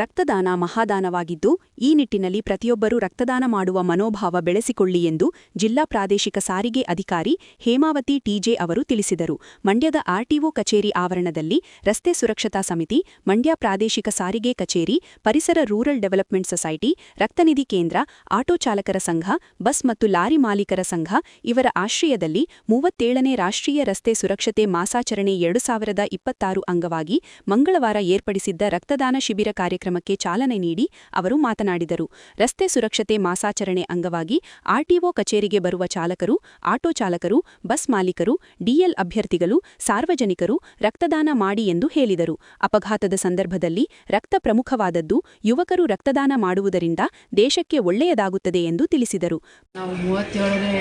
ರಕ್ತದಾನ ಮಹಾದಾನವಾಗಿದ್ದು, ಈ ನಿಟ್ಟಿನಲ್ಲಿ ಪ್ರತಿಯೊಬ್ಬರೂ ರಕ್ತದಾನ ಮಾಡುವ ಮನೋಭಾವ ಬೆಳೆಸಿಕೊಳ್ಳಿ ಎಂದು ಜಿಲ್ಲಾ ಪ್ರಾದೇಶಿಕ ಸಾರಿಗೆ ಅಧಿಕಾರಿ ಹೇಮಾವತಿ ಟಿಜೆ ಅವರು ತಿಳಿಸಿದರು. ಮಂಡ್ಯದ ಆರ್ಟಿಒ ಕಚೇರಿ ಆವರಣದಲ್ಲಿ ರಸ್ತೆ ಸುರಕ್ಷತಾ ಸಮಿತಿ, ಮಂಡ್ಯ ಪ್ರಾದೇಶಿಕ ಸಾರಿಗೆ ಕಚೇರಿ, ಪರಿಸರ ರೂರಲ್ ಡೆವಲಪ್ಮೆಂಟ್ ಸೊಸೈಟಿ ರಕ್ತನಿಧಿ ಕೇಂದ್ರ, ಆಟೋ ಚಾಲಕರ ಸಂಘ, ಬಸ್ ಮತ್ತು ಲಾರಿ ಮಾಲೀಕರ ಸಂಘ ಇವರ ಆಶ್ರಯದಲ್ಲಿ ಮೂವತ್ತೇಳನೇ ರಾಷ್ಟ್ರೀಯ ರಸ್ತೆ ಸುರಕ್ಷತೆ ಮಾಸಾಚರಣೆ ಎರಡು ಸಾವಿರದ ಇಪ್ಪತ್ತಾರು ಅಂಗವಾಗಿ ಮಂಗಳವಾರ ಏರ್ಪಡಿಸಿದ್ದ ರಕ್ತದಾನ ಶಿಬಿರ ಕಾರ್ಯಕ್ರಮಕ್ಕೆ ಚಾಲನೆ ನೀಡಿ ಅವರು ಮಾತನಾಡಿದರು. ರಸ್ತೆ ಸುರಕ್ಷತೆ ಮಾಸಾಚರಣೆ ಅಂಗವಾಗಿ ಆರ್ಟಿಒ ಕಚೇರಿಗೆ ಬರುವ ಚಾಲಕರು, ಆಟೋ ಚಾಲಕರು, ಬಸ್ ಮಾಲೀಕರು ಡಿಎಲ್ ಅಭ್ಯರ್ಥಿಗಳು, ಸಾರ್ವಜನಿಕರು ರಕ್ತದಾನ ಮಾಡಿ ಎಂದು ಹೇಳಿದರು. ಅಪಘಾತದ ಸಂದರ್ಭದಲ್ಲಿ ರಕ್ತ ಪ್ರಮುಖವಾದದ್ದು ಯುವಕರು ರಕ್ತದಾನ ಮಾಡುವುದರಿಂದ ದೇಶಕ್ಕೆ ಒಳ್ಳೆಯದಾಗುತ್ತದೆ ಎಂದು ತಿಳಿಸಿದರು. ನಾವು ಮೂವತ್ತೇಳನೇ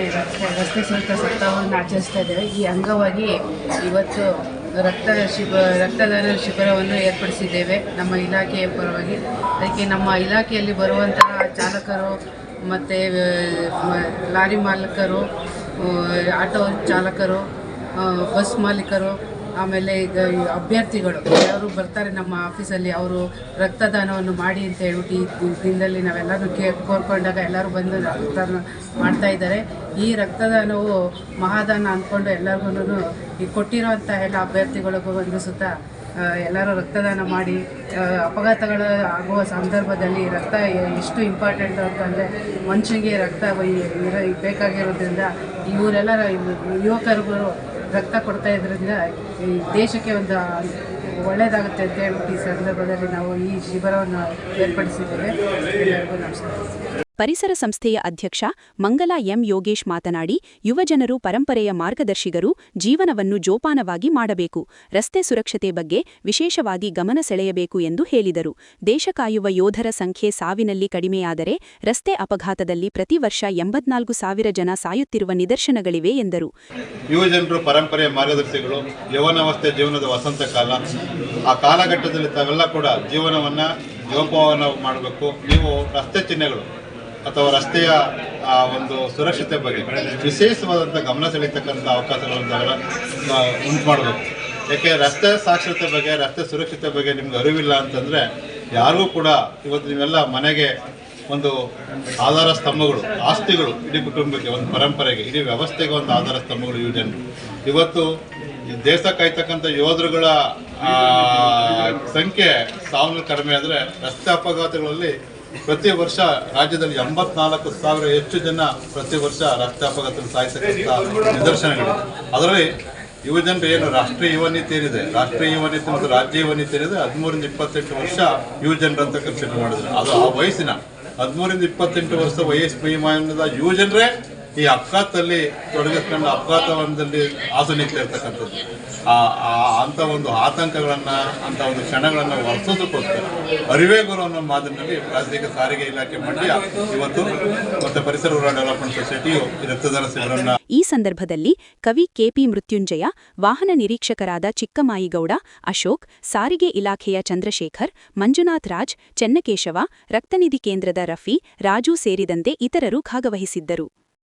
ಈ ಅಂಗವಾಗಿ ಇವತ್ತು ರಕ್ತ ಶಿಬ, ರಕ್ತದಾನ ಶಿಬಿರವನ್ನು ಏರ್ಪಡಿಸಿದ್ದೇವೆ ನಮ್ಮ ಇಲಾಖೆಯ ಪರವಾಗಿ. ಅದಕ್ಕೆ ನಮ್ಮ ಇಲಾಖೆಯಲ್ಲಿ ಬರುವಂತಹ ಚಾಲಕರು ಮತ್ತು ಲಾರಿ ಮಾಲೀಕರು ಆಟೋ ಚಾಲಕರು ಬಸ್ ಮಾಲೀಕರು, ಆಮೇಲೆ ಈಗ ಅಭ್ಯರ್ಥಿಗಳು ಯಾರು ಬರ್ತಾರೆ ನಮ್ಮ ಆಫೀಸಲ್ಲಿ ಅವರು ರಕ್ತದಾನವನ್ನು ಮಾಡಿ ಅಂತ ಹೇಳ್ಬಿಟ್ಟು ಈ ದಿನದಲ್ಲಿ ನಾವೆಲ್ಲರೂ ಕೇ, ಕೋರ್ಕೊಂಡಾಗ ಎಲ್ಲರೂ ಬಂದು ರಕ್ತದಾನ ಮಾಡ್ತಾ ಇದ್ದಾರೆ. ಈ ರಕ್ತದಾನವು ಮಹಾದಾನ ಅಂದ್ಕೊಂಡು ಎಲ್ಲರಿಗೂ ಈ ಕೊಟ್ಟಿರೋಂಥ ಎಲ್ಲ ಅಭ್ಯರ್ಥಿಗಳಿಗೂ ಒಂದು ಸುತ್ತ ಎಲ್ಲರೂ ರಕ್ತದಾನ ಮಾಡಿ ಅಪಘಾತಗಳು ಆಗುವ ಸಂದರ್ಭದಲ್ಲಿ ರಕ್ತ ಎಷ್ಟು ಇಂಪಾರ್ಟೆಂಟ್ ಅಂತಂದರೆ ಮನುಷ್ಯನಿಗೆ ರಕ್ತ ಬೇಕಾಗಿರೋದ್ರಿಂದ ಇವರೆಲ್ಲರ ಯುವಕರುಗಳು ರಕ್ತ ಕೊಡ್ತಾ ಇದ್ರಿಂದ ಈ ದೇಶಕ್ಕೆ ಒಂದು ಒಳ್ಳೆಯದಾಗುತ್ತೆ ಅಂತ ಹೇಳ್ಬಿಟ್ಟು ಈ ಸಂದರ್ಭದಲ್ಲಿ ನಾವು ಈ ಶಿಬಿರವನ್ನು ಏರ್ಪಡಿಸಿದ್ದೇವೆ. ಎಲ್ಲರಿಗೂ ನಮಸ್ಕಾರ. ಪರಿಸರ ಸಂಸ್ಥೆಯ ಅಧ್ಯಕ್ಷ ಮಂಗಲ ಎಂ ಯೋಗೇಶ್ ಮಾತನಾಡಿ ಯುವಜನರು ಪರಂಪರೆಯ ಮಾರ್ಗದರ್ಶಿಗರು ಜೀವನವನ್ನು ಜೋಪಾನವಾಗಿ ಮಾಡಬೇಕು. ರಸ್ತೆ ಸುರಕ್ಷತೆ ಬಗ್ಗೆ ವಿಶೇಷವಾಗಿ ಗಮನ ಸೆಳೆಯಬೇಕು ಎಂದು ಹೇಳಿದರು. ದೇಶ ಕಾಯುವ ಯೋಧರ ಸಂಖ್ಯೆ ಸಾವಿನಲ್ಲಿ ಕಡಿಮೆಯಾದರೆ ರಸ್ತೆ ಅಪಘಾತದಲ್ಲಿ ಪ್ರತಿ ವರ್ಷ ಎಂಬತ್ನಾಲ್ಕು ಸಾವಿರ ಜನ ಸಾಯುತ್ತಿರುವ ನಿದರ್ಶನಗಳಿವೆ ಎಂದರು. ಯುವಜನರು ಪರಂಪರೆಯ ಮಾರ್ಗದರ್ಶಿಗಳು ಯವನವಸ್ಥೆ ಜೀವನದ ವಸಂತ ಕಾಲ, ಆ ಕಾಲಘಟ್ಟದಲ್ಲಿ ತಾವೆಲ್ಲ ಕೂಡ ಜೀವನವನ್ನ ಜೋಪಾನ ಮಾಡಬೇಕು. ನೀವು ರಸ್ತೆ ಚಿಹ್ನೆಗಳು ಅಥವಾ ರಸ್ತೆಯ ಒಂದು ಸುರಕ್ಷತೆ ಬಗ್ಗೆ ವಿಶೇಷವಾದಂಥ ಗಮನ ಸೆಳೀತಕ್ಕಂಥ ಅವಕಾಶಗಳನ್ನು ಉಂಟು ಮಾಡಬೇಕು ಯಾಕೆ, ರಸ್ತೆ ಸಾಕ್ಷರತೆ ಬಗ್ಗೆ, ರಸ್ತೆ ಸುರಕ್ಷತೆ ಬಗ್ಗೆ ನಿಮ್ಗೆ ಅರಿವಿಲ್ಲ ಅಂತಂದರೆ, ಯಾರಿಗೂ ಕೂಡ ಇವತ್ತು ನೀವೆಲ್ಲ ಮನೆಗೆ ಒಂದು ಆಧಾರ ಸ್ತಂಭಗಳು, ಆಸ್ತಿಗಳು, ಇಡೀ ಕುಟುಂಬಕ್ಕೆ, ಒಂದು ಪರಂಪರೆಗೆ, ಇಡೀ ವ್ಯವಸ್ಥೆಗೆ ಒಂದು ಆಧಾರ ಸ್ತಂಭಗಳು ಇವು ಜನರು. ಇವತ್ತು ದೇಶ ಕಾಯ್ತಕ್ಕಂಥ ಯೋಧರುಗಳ ಸಂಖ್ಯೆ ಸಾವು ಕಡಿಮೆ ಆದರೆ ರಸ್ತೆ ಅಪಘಾತಗಳಲ್ಲಿ ಪ್ರತಿ ವರ್ಷ ರಾಜ್ಯದಲ್ಲಿ ಎಂಬತ್ನಾಲ್ಕು ಸಾವಿರ ಹೆಚ್ಚು ಜನ ಪ್ರತಿ ವರ್ಷ ರಕ್ತಾಪಘಾತ ಸಾಯ್ತಕ್ಕಂಥ ನಿದರ್ಶನಗಳು ಅದರಲ್ಲಿ ಯುವಜನರು ಏನು ರಾಷ್ಟ್ರೀಯ ಯುವ ನೀತಿ ಏನಿದೆ? ರಾಷ್ಟ್ರೀಯ ಯುವ ನೀತಿ ಮತ್ತು ರಾಜ್ಯ ಯುವ ನೀತಿ ಏನಿದೆ? ಹದಿಮೂರಿಂದ ಇಪ್ಪತ್ತೆಂಟು ವರ್ಷ ಯುವಜನರು ಅಂತ ಮಾಡಿದ್ರು. ಅದು ಆ ವಯಸ್ಸಿನ ಹದಿಮೂರಿಂದ ಇಪ್ಪತ್ತೆಂಟು ವರ್ಷ ವಯಸ್ಸು ಯುವ ಯುವಜನರೇ ಈ ಅಪಘಾತದಲ್ಲಿ ತೊಡಗಿಸ್ಕೊಂಡು ಅಪಘಾತವನದಲ್ಲಿ ಆಧುನಿಕ ಇರ್ತಕ್ಕಂಥದ್ದು. ಆ ಅಂಥ ಒಂದು ಆತಂಕಗಳನ್ನ, ಅಂತ ಒಂದು ಕ್ಷಣಗಳನ್ನು ವರ್ತಿಸೋದಕ್ಕೋಸ್ಕರ ಅರಿವೇ ಗುರು ಅನ್ನೋ ಮಾದರಿನಲ್ಲಿ ಪ್ರಾದೇಶಿಕ ಸಾರಿಗೆ ಇಲಾಖೆ ಮಂಡ್ಯ ಇವತ್ತು ಮತ್ತೆ ಪರಿಸರ ಡೆವಲಪ್ಮೆಂಟ್ ಸೊಸೈಟಿಯು ರಕ್ತದಾನ ಶಿಬಿರನ್ನ ಈ ಸಂದರ್ಭದಲ್ಲಿ ಕವಿ ಕೆಪಿ ಮೃತ್ಯುಂಜಯ, ವಾಹನ ನಿರೀಕ್ಷಕರಾದ ಚಿಕ್ಕಮಾಯಿಗೌಡ, ಅಶೋಕ್, ಸಾರಿಗೆ ಇಲಾಖೆಯ ಚಂದ್ರಶೇಖರ್, ಮಂಜುನಾಥ್ ರಾಜ್, ಚೆನ್ನಕೇಶವ, ರಕ್ತನಿಧಿ ಕೇಂದ್ರದ ರಫಿ, ರಾಜು ಸೇರಿದಂತೆ ಇತರರು ಭಾಗವಹಿಸಿದ್ದರು.